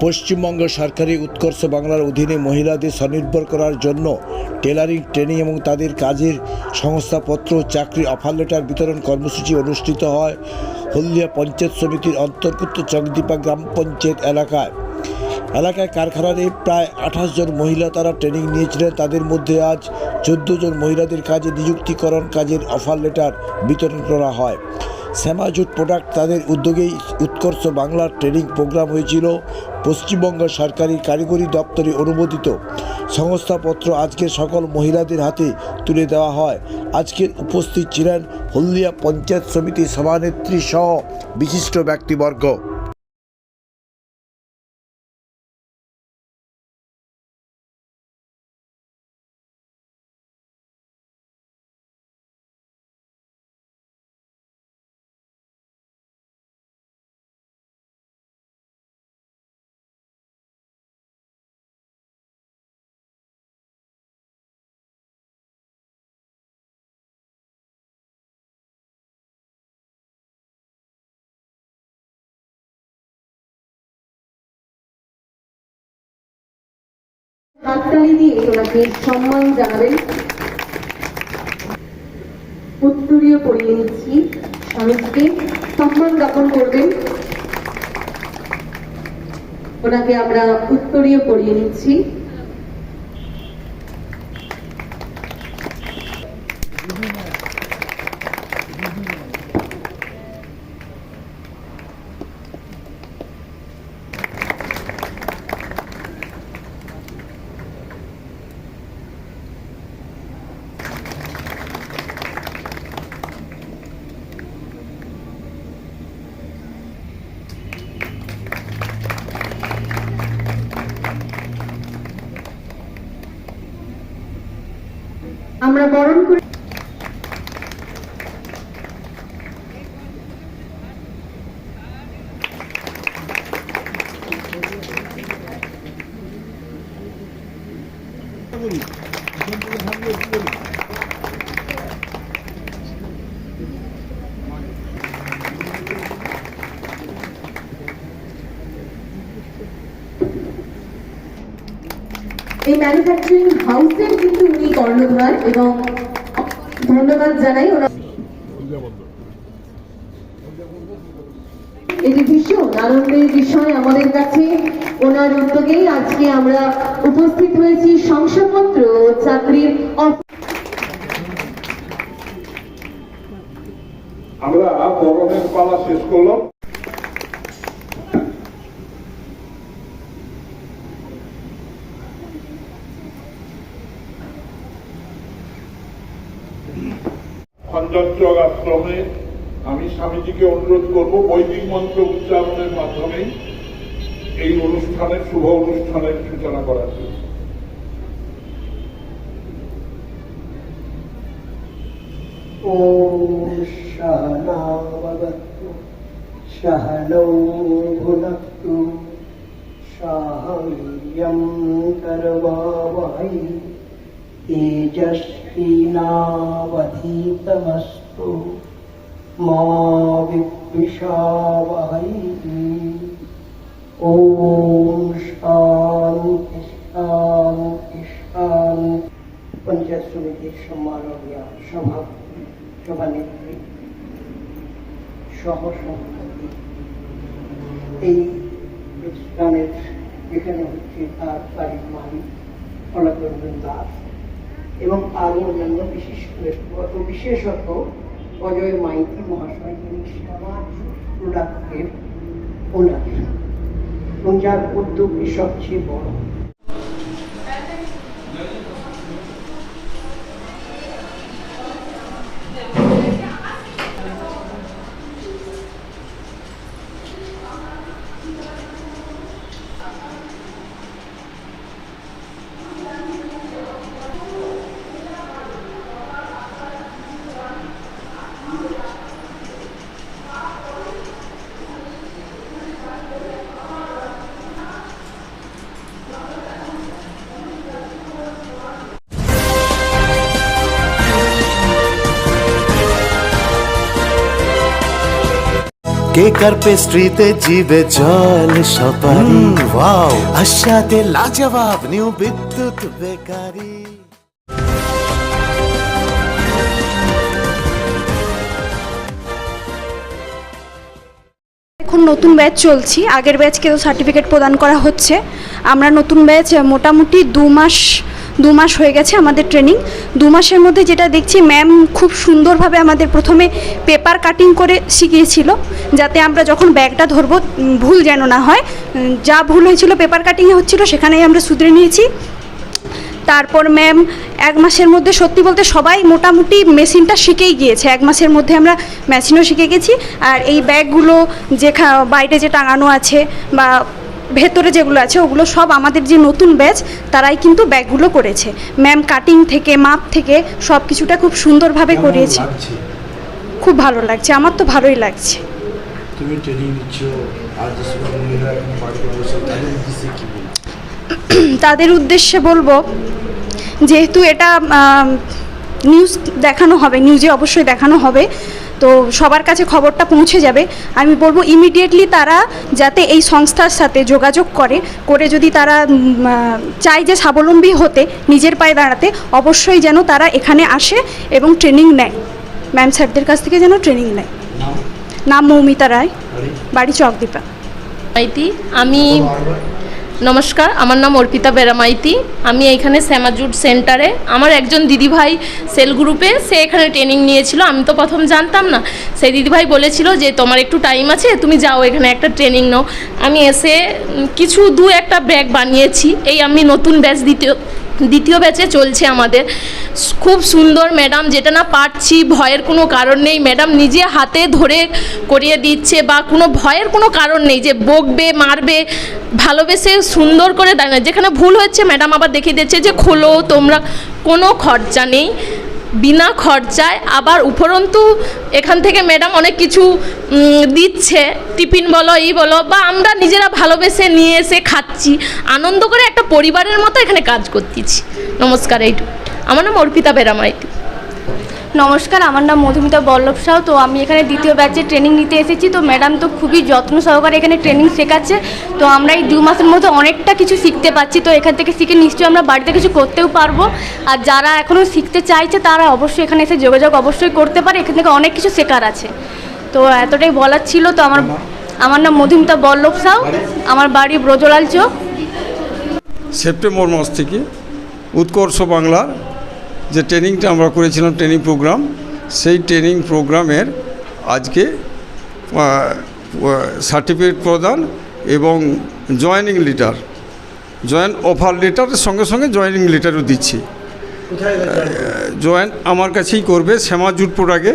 পশ্চিমবঙ্গ সরকারি উৎকর্ষ বাংলার অধীনে মহিলাদের স্বনির্ভর করার জন্য টেলারিং, ট্রেনিং এবং তাদের কাজের সংস্থাপত্র, চাকরি, অফার লেটার বিতরণ কর্মসূচি অনুষ্ঠিত হয় হলদিয়া পঞ্চায়েত সমিতির অন্তর্ভুক্ত চকদীপা গ্রাম পঞ্চায়েত এলাকায়। এলাকায় কারখানার এই প্রায় আঠাশ জন মহিলা তারা ট্রেনিং নিয়েছিলেন। তাদের মধ্যে আজ চোদ্দ জন মহিলাদের কাজে নিযুক্তিকরণ কাজের অফার লেটার বিতরণ করা হয়। শ্যামাজুট প্রোডাক্ট তাদের উদ্যোগেই উৎকর্ষ বাংলার ট্রেনিং প্রোগ্রাম হয়েছিল। পশ্চিমবঙ্গ সরকারি কারিগরি দপ্তরে অনুমোদিত সংস্থাপত্র আজকে সকল মহিলাদের হাতে তুলে দেওয়া হয়। আজকের উপস্থিত ছিলেন হলদিয়া পঞ্চায়েত সমিতির সভানেত্রী সহ বিশিষ্ট ব্যক্তিবর্গ। হাততালি দিয়ে ওনাকে সম্মান জানাবেন। উত্তরীয় পড়িয়ে নিচ্ছি স্বামীজিকে। সম্মান জ্ঞাপন করবেন। ওনাকে আমরা উত্তরীয় পড়িয়ে নিচ্ছি আমরা বরণ করি। এই ম্যানুফ্যাকচারিং হাউসের কিন্তু উনি কর্ণধার এবং ধন্যবাদ জানাই এটি বিষয় আমাদের কাছে। ওনার উদ্যোগেই আজকে আমরা উপস্থিত হয়েছি শংসাপত্র চাকরির আমরা বরণের পালা শেষ করলাম। চট্টগ্রাম আশ্রমে আমি স্বামীজিকে অনুরোধ করব বৈদিক মন্ত্র উচ্চারণের মাধ্যমে এই অনুষ্ঠানের শুভ অনুষ্ঠানের সূচনা করার জন্য। শাহনাবতু সাহায্যম করবাবহৈ তেজস্ব तेजस्विनावधीतमस्तु मा विद्विषावहै ॐ शान्ति शान्ति शान्ति পঞ্চায়েত সমিতির সম্মাননীয় সভা সভানেত্রী সহ সভাপতি এই অনুষ্ঠানের যেখানে হচ্ছে তার বাড়ির মালিক কলাকরঞ্জন দাস এবং আরও অন্যান্য বিশেষ বিশেষত অজয় মাইতি মহাশয়, যিনি প্রোডাক্টের এবং যার উদ্যোগটি সবচেয়ে বড়। কেক আর পেস্ট্রিতে জিবে জল সপারি। ওয়াও আশাতে লাজবাব নিউ বিদ্যুৎ বেকারি। এখন নতুন ব্যাচ চলছি। আগের ব্যাচকে তো সার্টিফিকেট প্রদান করা হচ্ছে। আমরা নতুন ব্যাচ মোটামুটি দু মাস দু মাস হয়ে গেছে আমাদের ট্রেনিং দু মাসের মধ্যে যেটা দেখছি ম্যাম খুব সুন্দরভাবে আমাদের প্রথমে পেপার কাটিং করে শিখিয়েছিল, যাতে আমরা যখন ব্যাগটা ধরবো ভুল যেন না হয়। যা ভুল হয়েছিল পেপার কাটিংয়ে হচ্ছিল, সেখানেই আমরা শুধরে নিয়েছি। তারপর ম্যাম এক মাসের মধ্যে সত্যি বলতে সবাই মোটামুটি মেশিনটা শিখেই গিয়েছে। এক মাসের মধ্যে আমরা মেশিনও শিখে গেছি। আর এই ব্যাগগুলো যেখা বাইরে যে টাঙানো আছে বা ভেতরে যেগুলো আছে ওগুলো সব আমাদের যে নতুন ব্যাচ তারাই কিন্তু ব্যাগগুলো করেছে। ম্যাম কাটিং থেকে মাপ থেকে সব কিছুটা খুব সুন্দরভাবে করিয়েছে। খুব ভালো লাগছে আমার তো ভালোই লাগছে। তুমি ট্রেনিং নিচ্ছ আর যে মহিলা এখন বাড়িতে বসে তাদের উদ্দেশ্যে কি বলব তাদের উদ্দেশ্যে বলব যেহেতু এটা নিউজ দেখানো হবে নিউজে অবশ্যই দেখানো হবে তো সবার কাছে খবরটা পৌঁছে যাবে। আমি বলব ইমিডিয়েটলি তারা যাতে এই সংস্থার সাথে যোগাযোগ করে করে যদি তারা চায় যে স্বাবলম্বী হতে নিজের পায়ে দাঁড়াতে অবশ্যই যেন তারা এখানে আসে এবং ট্রেনিং নেয়। ম্যাম স্যারদের কাছ থেকে যেন ট্রেনিং নেয়। নাম? মৌমিতা রায় বাড়ি? চকদীপা। আমি নমস্কার, আমার নাম অর্পিতা বেরামাইতি আমি এইখানে শ্যামাজুট সেন্টারে। আমার একজন দিদিভাই সেল গ্রুপে, সে এখানে ট্রেনিং নিয়েছিল। আমি তো প্রথম জানতাম না। সেই দিদিভাই বলেছিল যে, তোমার একটু টাইম আছে, তুমি যাও, এখানে একটা ট্রেনিং নাও। আমি এসে কিছু দু একটা ব্যাগ বানিয়েছি। এই আমি নতুন ব্যাচ দ্বিতীয় দ্বিতীয় ব্যাচে চলছে আমাদের। খুব সুন্দর ম্যাডাম যেটা না পারছি, ভয়ের কোনো কারণ নেই। ম্যাডাম নিজে হাতে ধরে করিয়ে দিচ্ছে বা কোনো ভয়ের কোনো কারণ নেই যে বকবে, মারবে, ভালোবেসে সুন্দর করে দেয় না যেখানে ভুল হচ্ছে ম্যাডাম আবার দেখিয়ে দিচ্ছে যে খোলো, তোমরা কোনো খরচা নেই। বিনা খরচায় আবার উপরন্তু এখান থেকে ম্যাডাম অনেক কিছু দিচ্ছে। টিফিন বলো, ই বলো, বা আমরা নিজেরা ভালোবেসে নিয়ে এসে খাচ্ছি। আনন্দ করে একটা পরিবারের মতো এখানে কাজ করতেছি। নমস্কার এইটুকু আমার নাম অর্পিতা বেরামাইতি। নমস্কার আমার নাম মধুমিতা বল্লভ সাউ তো আমি এখানে দ্বিতীয় ব্যাচে ট্রেনিং নিতে এসেছি। তো ম্যাডাম তো খুবই যত্ন সহকারে এখানে ট্রেনিং শেখাচ্ছে। তো আমরা এই দু মাসের মধ্যে অনেকটা কিছু শিখতে পারছি। তো এখান থেকে শিখে নিশ্চয়ই আমরা বাড়িতে কিছু করতেও পারব। আর যারা এখনও শিখতে চাইছে তারা অবশ্যই এখানে এসে যোগাযোগ অবশ্যই করতে পারে। এখান থেকে অনেক কিছু শেখার আছে। তো এতটাই বলার ছিল। তো আমার আমার নাম মধুমিতা বল্লভ সাউ আমার বাড়ি ব্রজলাল চোখ সেপ্টেম্বর মাস থেকে উৎকর্ষ বাংলার যে ট্রেনিংটা আমরা করেছিলাম ট্রেনিং প্রোগ্রাম সেই ট্রেনিং প্রোগ্রামের আজকে সার্টিফিকেট প্রদান এবং জয়েনিং লিটার জয়েন অফার লেটারের সঙ্গে সঙ্গে জয়েনিং লেটারও দিচ্ছি। কোথায় জয়েন আমার কাছেই করবে শ্যামা জুট প্রোডাক্টে।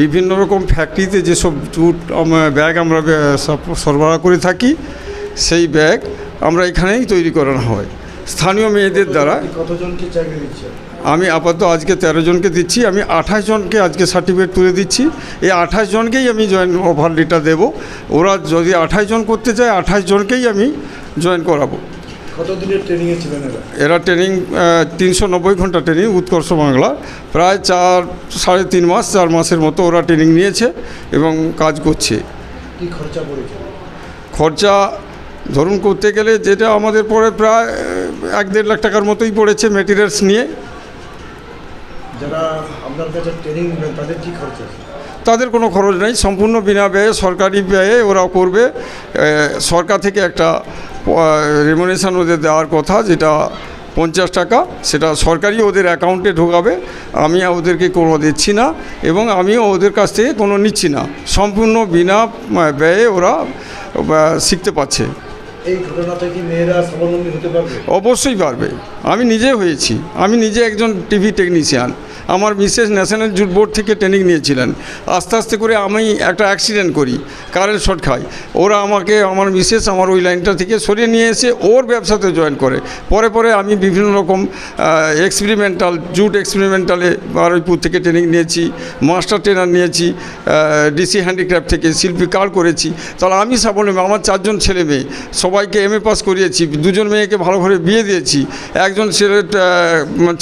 বিভিন্ন রকম ফ্যাক্টরিতে যেসব জুট ব্যাগ আমরা সরবরাহ করে থাকি সেই ব্যাগ আমরা এখানেই তৈরি করানো হয়। স্থানীয় মেয়েদের দ্বারা। আমি আপাতত আজকে তেরো জনকে দিচ্ছি আমি আঠাশ জনকে আজকে সার্টিফিকেট তুলে দিচ্ছি। এই আঠাশ জনকেই আমি জয়েন ওভার লিটার দেবো। ওরা যদি আঠাশ জন করতে চায় আঠাশ জনকেই আমি জয়েন করাবো। এরা? এরা ট্রেনিং তিনশো নব্বই ঘণ্টা ট্রেনিং উৎকর্ষ বাংলা। প্রায় চার সাড়ে তিন মাস চার মাসের মতো ওরা ট্রেনিং নিয়েছে এবং কাজ করছে। খরচা খরচা ধরুন করতে গেলে যেটা আমাদের পরে প্রায় এক দেড় লাখ টাকার মতোই পড়েছে মেটেরিয়ালস নিয়ে। যারা আপনার কাছে ট্রেনিং তাদের কি খরচা তাদের কোনো খরচ নেই সম্পূর্ণ বিনা ব্যয়ে সরকারি ব্যয়ে ওরা করবে। সরকার থেকে একটা রেমুনেশন ওদের দেওয়ার কথা যেটা পঞ্চাশ টাকা সেটা সরকারি ওদের অ্যাকাউন্টে ঢোকাবে। আমি ওদেরকে কোনো দিচ্ছি না এবং আমিও ওদের কাছ থেকে কোনো নিচ্ছি না। সম্পূর্ণ বিনা ব্যয়ে ওরা শিখতে পাচ্ছে অবশ্যই পারবে। আমি নিজে হয়েছি। আমি নিজে একজন টিভি টেকনিশিয়ান। আমার বিশেষ ন্যাশনাল জুট বোর্ড থেকে ট্রেনিং নিয়েছিলেন। আস্তে আস্তে করে আমি একটা অ্যাক্সিডেন্ট করি, কারেন্ট শর্ট খাই। ওরা আমাকে, আমার বিশেষ আমার ওই লাইনটা থেকে সরিয়ে নিয়ে এসে ওর ব্যবসাতে জয়েন করে। পরে পরে আমি বিভিন্ন রকম এক্সপেরিমেন্টাল জুট এক্সপেরিমেন্টালে বারুইপুর থেকে ট্রেনিং নিয়েছি, মাস্টার ট্রেনার নিয়েছি ডিসি হ্যান্ডিক্রাফট থেকে শিল্পী কার্ড করেছি। তাহলে আমি সাবলম্বী আমার চারজন ছেলে মেয়ে, সবাইকে এম এ পাস করিয়েছি, দুজন মেয়েকে ভালো করে বিয়ে দিয়েছি। একজন ছেলে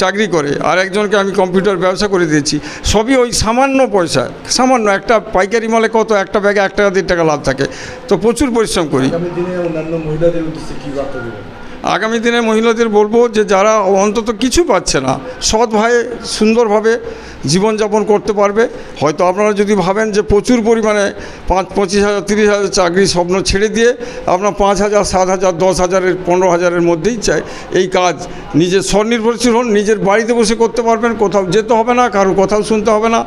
চাকরি করে, আর একজনকে আমি কম্পিউটার ব্যবসা করে দিয়েছি। সবই ওই সামান্য পয়সা। সামান্য একটা পাইকারি মালে কত? একটা ব্যাগে এক টাকা, দেড় টাকা লাভ থাকে। তো প্রচুর পরিশ্রম করি। আগামী দিনে মহিলাদের বলব যে যারা অন্তত কিছু পাচ্ছে না সৎভাবে সুন্দরভাবে জীবনযাপন করতে পারবে। হয়তো আপনারা যদি ভাবেন যে প্রচুর পরিমাণে পাঁচ, পঁচিশ হাজার, তিরিশ হাজার চাকরির স্বপ্ন ছেড়ে দিয়ে আপনার পাঁচ হাজার, সাত হাজার, দশ হাজারের, পনেরো হাজারের মধ্যেই চাই। এই কাজ নিজের স্বনির্ভরশীল হন, নিজের বাড়িতে বসে করতে পারবেন, কোথাও যেতে হবে না, কারও কোথাও শুনতে হবে না।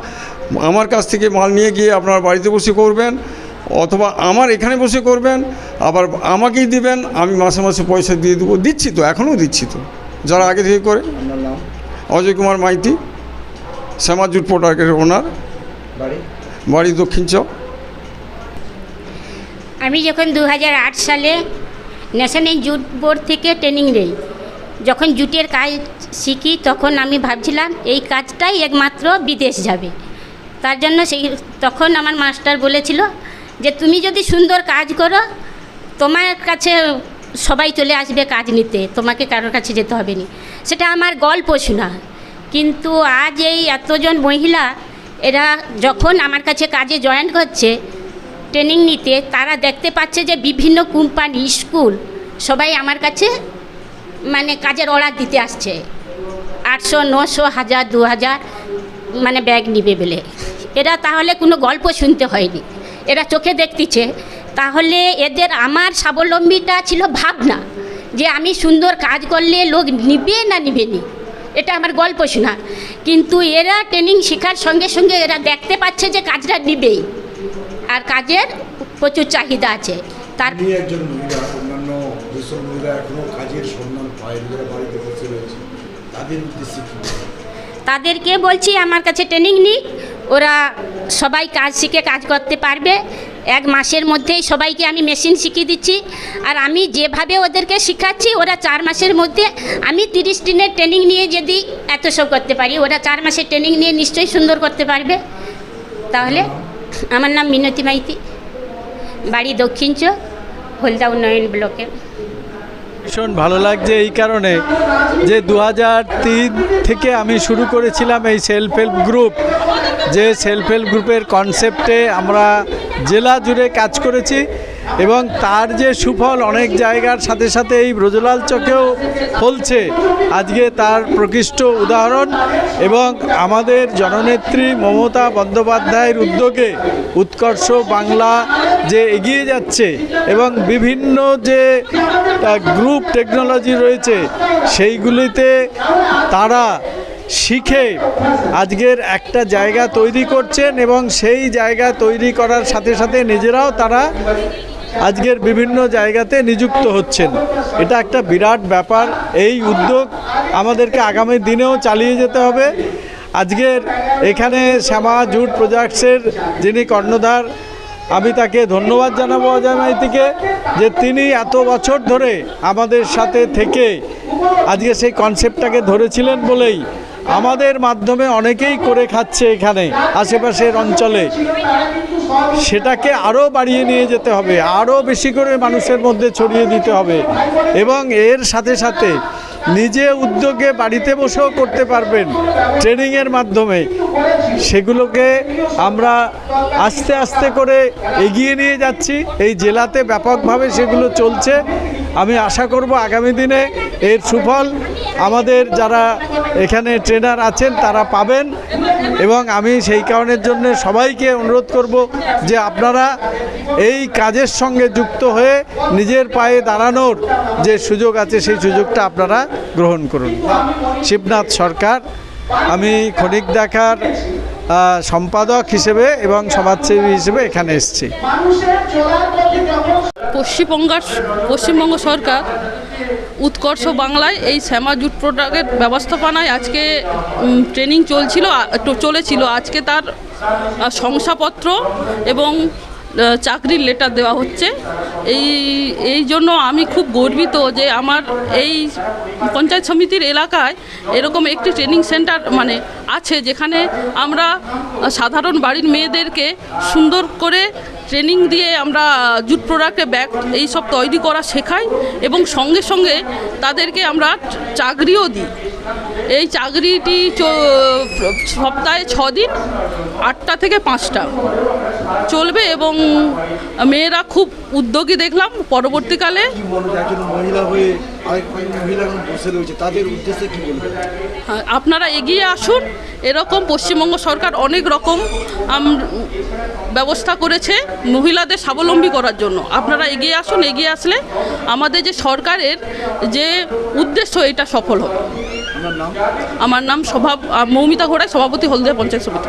আমার কাছ থেকে মাল নিয়ে গিয়ে আপনার বাড়িতে বসে করবেন। অথবা আমার এখানে বসে করবেন আবার আমাকেই দিবেন আমি মাসে মাসে পয়সা দিয়ে দেবো। দিচ্ছি তো এখনও দিচ্ছি তো। যারা আগে থেকে করে অজয় কুমার মাইতি শ্যামা জুট প্রোডাক্টের ওনার। বাড়ি? বাড়ি দক্ষিণ চক। আমি যখন দু হাজার আট সালে ন্যাশনাল জুট বোর্ড থেকে ট্রেনিং নেই যখন জুটের কাজ শিখি তখন আমি ভাবছিলাম এই কাজটাই একমাত্র বিদেশ যাবে। তার জন্য সেই তখন আমার মাস্টার বলেছিল যে তুমি যদি সুন্দর কাজ করো, তোমার কাছে সবাই চলে আসবে কাজ নিতে, তোমাকে কারোর কাছে যেতে হবে না। সেটা আমার গল্প শোনা। কিন্তু আজ এই এতজন মহিলা, এরা যখন আমার কাছে কাজে জয়েন করছে, ট্রেনিং নিতে, তারা দেখতে পাচ্ছে যে বিভিন্ন কোম্পানি, স্কুল, সবাই আমার কাছে মানে কাজের অর্ডার দিতে আসছে। আটশো, নশো, হাজার, দু হাজার মানে ব্যাগ নিবে বলে। এরা তাহলে কোনো গল্প শুনতে হয়নি। এরা চোখে দেখতেছে তাহলে এদের আমার স্বাবলম্বীটা ছিল ভাবনা যে আমি সুন্দর কাজ করলে লোক নিবে না নিবে নি। এটা আমার গল্প শোনা। কিন্তু এরা ট্রেনিং শেখার সঙ্গে সঙ্গে এরা দেখতে পাচ্ছে যে কাজটা নিবেই। আর কাজের প্রচুর চাহিদা আছে। তার একজন মহিলা অন্যান্য দেশের মহিলা এখনও কাজের সন্ধান পায় নিজেরা বাড়িতে বসে রয়েছে। তাদের উদ্দেশ্যে তাদেরকে বলছি আমার কাছে ট্রেনিং নিক ওরা সবাই কাজ শিখে কাজ করতে পারবে। এক মাসের মধ্যেই সবাইকে আমি মেশিন শিখিয়ে দিচ্ছি। আর আমি যেভাবে ওদেরকে শেখাচ্ছি, ওরা চার মাসের মধ্যে আমি তিরিশ দিনের ট্রেনিং নিয়ে যদি এত সব করতে পারি, ওরা চার মাসের ট্রেনিং নিয়ে নিশ্চয়ই সুন্দর করতে পারবে। তাহলে আমার নাম মিনতি মাইতি। বাড়ি দক্ষিণ চক হলদা উন্নয়ন ব্লকে। ভীষণ ভালো লাগছে এই কারণে যে দু থেকে আমি শুরু করেছিলাম এই সেলফ হেল্প গ্রুপ যে সেলফ হেল্প গ্রুপের কনসেপ্টে আমরা জেলা জুড়ে কাজ করেছি। এবং তার যে সুফল অনেক জায়গার সাথে সাথে এই ব্রজলাল চকেও ফলছে। আজকে তার প্রকৃষ্ট উদাহরণ এবং আমাদের জননেত্রী মমতা বন্দ্যোপাধ্যায়ের উদ্যোগে উৎকর্ষ বাংলা যে এগিয়ে যাচ্ছে এবং বিভিন্ন যে গ্রুপ টেকনোলজি রয়েছে, সেইগুলিতে তারা শিখে আজকের একটা জায়গা তৈরি করছেন এবং সেই জায়গা তৈরি করার সাথে সাথে নিজেরাও তারা আজকের বিভিন্ন জায়গাতে নিযুক্ত হচ্ছেন। এটা একটা বিরাট ব্যাপার। এই উদ্যোগ আমাদেরকে আগামী দিনেও চালিয়ে যেতে হবে। আজকের এখানে শ্যামা জুট প্রোজেক্টসের যিনি কর্ণধার, আমি তাকে ধন্যবাদ জানাব অজয় মাইতিকে যে তিনি এত বছর ধরে আমাদের সাথে থেকে আজকে সেই কনসেপ্টটাকে ধরেছিলেন বলেই আমাদের মাধ্যমে অনেকেই করে খাচ্ছে এখানে, আশেপাশের অঞ্চলে। সেটাকে আরও বাড়িয়ে নিয়ে যেতে হবে আরও বেশি করে মানুষের মধ্যে ছড়িয়ে দিতে হবে। এবং এর সাথে সাথে নিজে উদ্যোগে বাড়িতে বসেও করতে পারবেন ট্রেনিংয়ের মাধ্যমে। সেগুলোকে আমরা আস্তে আস্তে করে এগিয়ে নিয়ে যাচ্ছি। এই জেলাতে ব্যাপকভাবে সেগুলো চলছে। আমি আশা করব আগামী দিনে এর সুফল আমাদের যারা এখানে ট্রেনার আছেন, তারা পাবেন এবং আমি সেই কারণের জন্য সবাইকে অনুরোধ করব যে আপনারা এই কাজের সঙ্গে যুক্ত হয়ে নিজের পায়ে দাঁড়ানোর যে সুযোগ আছে, সেই সুযোগটা আপনারা গ্রহণ করুন। শিবনাথ সরকার, আমি ক্ষণিক দেখার সম্পাদক হিসেবে এবং সমাজসেবী হিসেবে এখানে এসেছি। পশ্চিমবঙ্গ পশ্চিমবঙ্গ সরকার উৎকর্ষ বাংলায় এই শ্যামা জুট প্রোডাক্টের ব্যবস্থাপনায় আজকে ট্রেনিং চলছিল চলেছিল। আজকে তার শংসাপত্র এবং চাকরির লেটার দেওয়া হচ্ছে। এই এই জন্য আমি খুব গর্বিত যে আমার এই পঞ্চায়েত সমিতির এলাকায় এরকম একটি ট্রেনিং সেন্টার মানে আছে যেখানে আমরা সাধারণ বাড়ির মেয়েদেরকে সুন্দর করে ট্রেনিং দিয়ে আমরা জুট প্রোডাক্টে ব্যাগ এই সব তৈরি করা শেখাই এবং সঙ্গে সঙ্গে তাদেরকে আমরা চাকরিও দিই। এই চাকরিটি সপ্তাহে ছ দিন আটটা থেকে পাঁচটা চলবে এবং মেয়েরা খুব উদ্যোগী দেখলাম পরবর্তীকালে। হয় আপনারা এগিয়ে আসুন। এরকম পশ্চিমবঙ্গ সরকার অনেক রকম ব্যবস্থা করেছে মহিলাদের স্বাবলম্বী করার জন্য। আপনারা এগিয়ে আসুন এগিয়ে আসলে আমাদের যে সরকারের যে উদ্দেশ্য এটা সফল হবে আমার নাম সভা মৌমিতা ঘোড়ায় সভাপতি হলদিয়া পঞ্চায়েত সমিতি।